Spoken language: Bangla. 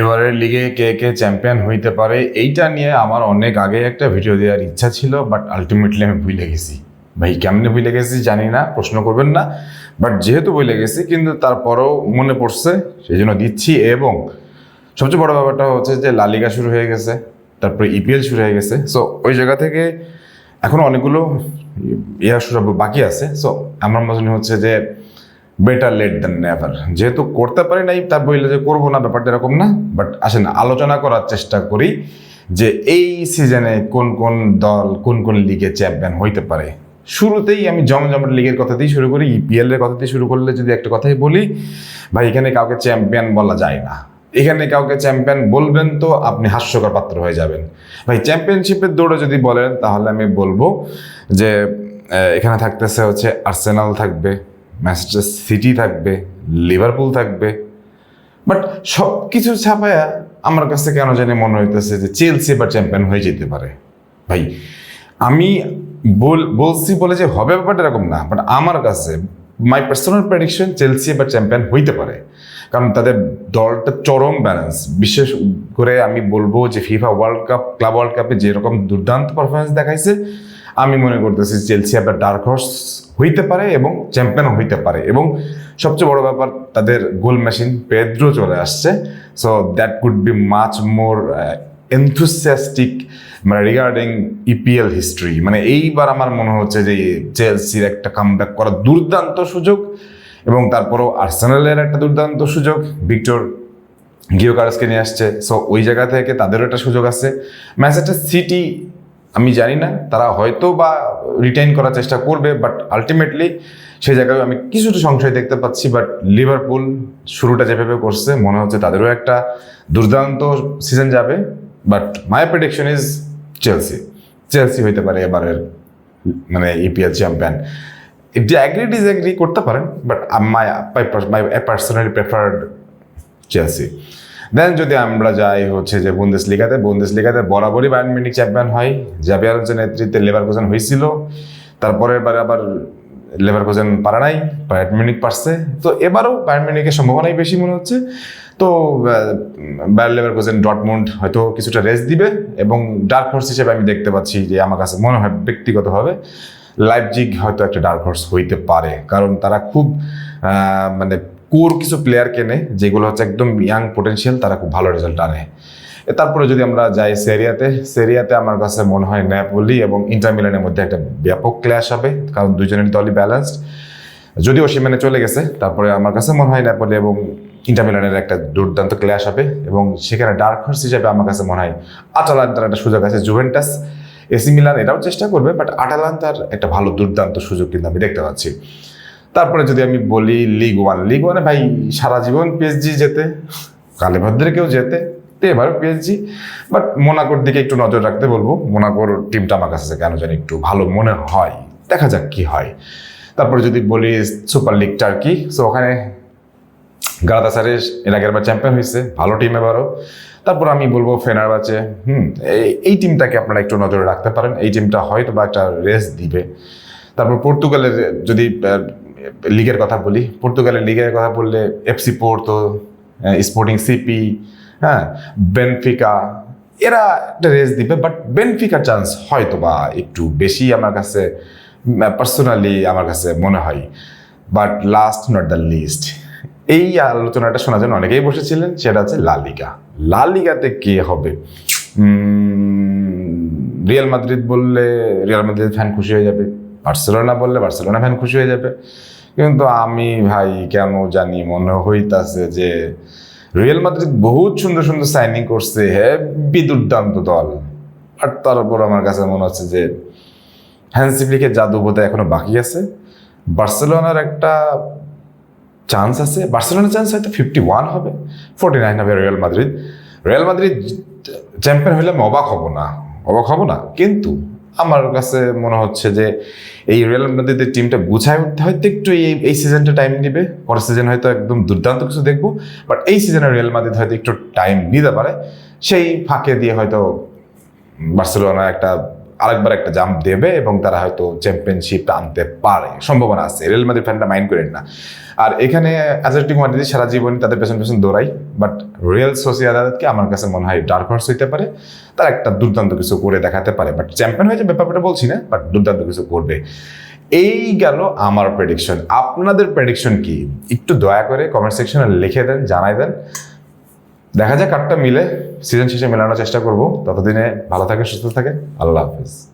এবারের লিগে কে কে চ্যাম্পিয়ন হইতে পারে, এইটা নিয়ে আমার অনেক আগে একটা ভিডিও দেওয়ার ইচ্ছা ছিল বাট আলটিমেটলি আমি ভুলে গেছি। ভাই, কেমনে ভুলে গেছি জানি না, প্রশ্ন করবেন না বাট যেহেতু ভুলে গেছি, কিন্তু তারপরেও মনে পড়ছে সেই জন্য দিচ্ছি এবং সবচেয়ে বড় ব্যাপারটা হচ্ছে যে লালিগা শুরু হয়ে গেছে, তারপরে ইপিএল শুরু হয়ে গেছে সো ওই জায়গা থেকে এখনও অনেকগুলো ইয়া শুরু বাকি আছে সো আমার মনে হচ্ছে যে বেটার লেট দেন নেভার যেহেতু করতে পারি নাই তার বইলে যে করব না, ব্যাপারটা এরকম না। বাট আসেন, আলোচনা করার চেষ্টা করি যে এই সিজনে কোন কোন দল, কোন কোন লিগে চ্যাম্পিয়ন হইতে পারে। শুরুতেই আমি জমজমের লিগের কথা দিয়ে শুরু করি ইপিএল এর কথা দিয়ে শুরু করলে যদি একটা কথাই বলি, ভাই, এখানে কাউকে চ্যাম্পিয়ন বলা যায় না। এখানে কাউকে চ্যাম্পিয়ন বলবেন তো আপনি হাস্যকর পাত্র হয়ে যাবেন। ভাই চ্যাম্পিয়নশিপের দৌড়ে যদি বলেন, তাহলে আমি বলব যে এখানে থাকতেছে হচ্ছে আর্সেনাল থাকবে ম্যানচেস্টার সিটি থাকবে লিভারপুল থাকবে। বাট সব কিছু ছাপায়া আমার কাছে কেন জানি মনে হইতেছে যে চেলসি এবার চ্যাম্পিয়ন হয়ে যেতে পারে। ভাই, আমি বল, বলছি বলে যে হবে ব্যাপারটা এরকম না বাট আমার কাছে মাই পার্সোনাল প্রেডিকশন চেলসি এবার চ্যাম্পিয়ন হইতে পারে। কারণ তাদের দলটা চরম ব্যালেন্স বিশেষ করে আমি বলব যে FIFA world cup club world কাপে যেরকম দুর্দান্ত পারফরমেন্স দেখাইছে আমি মনে করতেছি চেলসি আবার ডার্ক হর্স হইতে পারে এবং চ্যাম্পিয়ন হইতে পারে এবং সবচেয়ে বড় ব্যাপার, তাদের গোল মেশিন পেদ্রো চলে আসছে। So that could be much more enthusiastic মানে রিগার্ডিং ইপিএল হিস্ট্রি মানে এইবার আমার মনে হচ্ছে যে চেলসির একটা কামব্যাক করার দুর্দান্ত সুযোগ এবং তারপরও আর্সেনালের একটা দুর্দান্ত সুযোগ। ভিক্টর গিও কার্সকে নিয়ে আসছে। সো ওই জায়গা থেকে তাদেরও একটা সুযোগ আছে। ম্যাচেস্টার সিটি আমি জানি না, তারা হয়তো বা রিটাইন করার চেষ্টা করবে বাট আলটিমেটলি সেই জায়গায় আমি কিছুটা সংশয় দেখতে পাচ্ছি বাট লিভারপুল শুরুটা যেভাবে করছে, মনে হচ্ছে তাদেরও একটা দুর্দান্ত সিজন যাবে but my prediction is Chelsea Chelsea হইতে পারে এবারের মানে EPL champion if agree disagree করতে পারেন but my my personally preferred Chelsea then যদি আমরা যাই হচ্ছে যে বন্দেশ লিগাতে বন্দেশ লিগাতে বরাবরই বায়ার্ন মিউনিক চ্যাম্পিয়ন হয়। জাবিয়ার নেতৃত্বে লেবার কোজন হয়েছিল। তারপরের বারে আবার লেবার কোজন পারা নাই বায়ার্ন মিউনিক পারছে। তো এবারও বায়ার্ন মিউনিকের সম্ভাবনাই বেশি মনে হচ্ছে। তো বায়ার লেবার কোজন ডটমুন্ড হয়তো কিছুটা রেস্ট দিবে এবং ডার্ক হর্স হিসেবে আমি দেখতে পাচ্ছি যে আমার কাছে মনে হয় ব্যক্তিগতভাবে লাইফজিগ হয়তো একটা ডার্ক হর্স হইতে পারে। কারণ তারা খুব মানে কোর কিছু প্লেয়ার কেনে, যেগুলো হচ্ছে একদম ইয়াং পোটেনশিয়াল তারা খুব ভালো রেজাল্ট আনে। তারপরে যদি আমরা যাই সেরিয়াতে সেরিয়াতে আমার কাছে মনে হয় ন্যাপোলি এবং ইন্টারমিলানের মধ্যে একটা ব্যাপক ক্ল্যাশ হবে, কারণ দুজনের দলই ব্যালেন্সড যদিও সেখানে চলে গেছে, তারপরে আমার কাছে মনে হয় ন্যাপোলি এবং ইন্টারমিলানের একটা দুর্দান্ত ক্ল্যাশ হবে এবং সেখানে ডার্ক হর্স হিসাবে আমার কাছে মনে হয় আটালান্টার একটা সুযোগ আছে জুভেন্টাস এসি মিলান এটাও চেষ্টা করবে বাট আটালান্তার একটা ভালো দুর্দান্ত সুযোগ কিন্তু আমি দেখতে পাচ্ছি। তারপরে যদি আমি বলি লিগ ওয়ান লিগ ওয়ানে ভাই সারা জীবন পিএসজি যেতে কালে ভদ্রে কেউ যেতে এবার পিএসজি বাট মোনাকোর দিকে একটু নজর রাখতে বলব। মোনাকোর টিমটা আমার কাছে কেন জানি একটু ভালো মনে হয়। দেখা যাক কি হয়। তারপরে যদি বলি সুপার লিগ টার্কি সো ওখানে গালাতাসারে এর আগের বার চ্যাম্পিয়ন হয়েছে। ভালো টিম এবারও। তারপর আমি বলব ফেনার ফেনারবাচে হুম, এই- টিমটাকে আপনারা একটু নজরে রাখতে পারেন। এই টিমটা হয়তো বা একটা রেস দিবে। তারপর পর্তুগালের যদি লিগের কথা বলি পর্তুগালের লিগের কথা বললে এফসি পোর্তো স্পোর্টিং সিপি হ্যাঁ বেনফিকা এরা একটা রেস দিবে বাট বেনফিকার চান্স হয়তো বা একটু বেশি আমার কাছে পার্সোনালি আমার কাছে মনে হয় but last not the list এই আলোচনাটা শোনার জন্য অনেকেই বসেছিলেন, সেটা হচ্ছে লালিগা লালিগাতে কে হবে? রিয়াল মাদ্রিদ বললে রিয়াল মাদ্রিদ ফ্যান খুশি হয়ে যাবে। বার্সেলোনা বললে বার্সেলোনা ফ্যান খুশি হয়ে যাবে। কিন্তু আমি ভাই কেন জানি মনে হইতাছে যে রিয়েল মাদ্রিদ বহুত সুন্দর সুন্দর সাইনিং করছে হেভি দুর্দান্ত দল। আর তারপর আমার কাছে মনে হচ্ছে যে হ্যান্সি ফ্লিকের জাদু বোধহয় এখনও বাকি আছে। বার্সেলোনার একটা চান্স আছে। বার্সেলোনার চান্স হয়তো ফিফটি ওয়ান হবে ফোর্টি নাইন হবে Real Madrid Real Madrid champion হলে আমি অবাক হব না, অবাক হব না। কিন্তু আমার কাছে মনে হচ্ছে যে এই রিয়াল মাদ্রিদের টিমটা গুছায় উঠতে হয়তো একটু এই এই সিজনটা টাইম নেবে। পরের সিজন হয়তো একদম দুর্দান্ত কিছু দেখব। বাট এই সিজনে রিয়াল মাদ্রিদ হয়তো একটু টাইম নিতে পারে। সেই ফাঁকে দিয়ে হয়তো বার্সেলোনা একটা আরেকবার একটা জাম্প দেবে এবং তারা হয়তো চ্যাম্পিয়নশিপটা আনতে পারে। সম্ভাবনা আছে। রিয়েল মাদ্রিদ ফ্যানটা মাইন্ড করেন না। আর এখানে অ্যাথলেটিক মাদ্রিদ সারা জীবন তাদের পেছন পেছন দৌড়াই বাট রিয়েল সোসিয়াদাদকে আমার কাছে মনে হয় ডার্ক হর্স হইতে পারে। তারা একটা দুর্দান্ত কিছু করে দেখাতে পারে। বাট চ্যাম্পিয়ন হয়েছে ব্যাপারটা বলছি না বাট দুর্দান্ত কিছু করবে। এই গেল আমার প্রেডিকশন আপনাদের প্রেডিকশন কি? একটু দয়া করে কমেন্ট সেকশনে লিখে দেন, জানাই দেন। দেখা যায় কাঠটা মিলে সিজন শেষে মেলানোর চেষ্টা করব। ততদিনে ভালো থাকে, সুস্থ থাকে। আল্লাহ হাফিজ।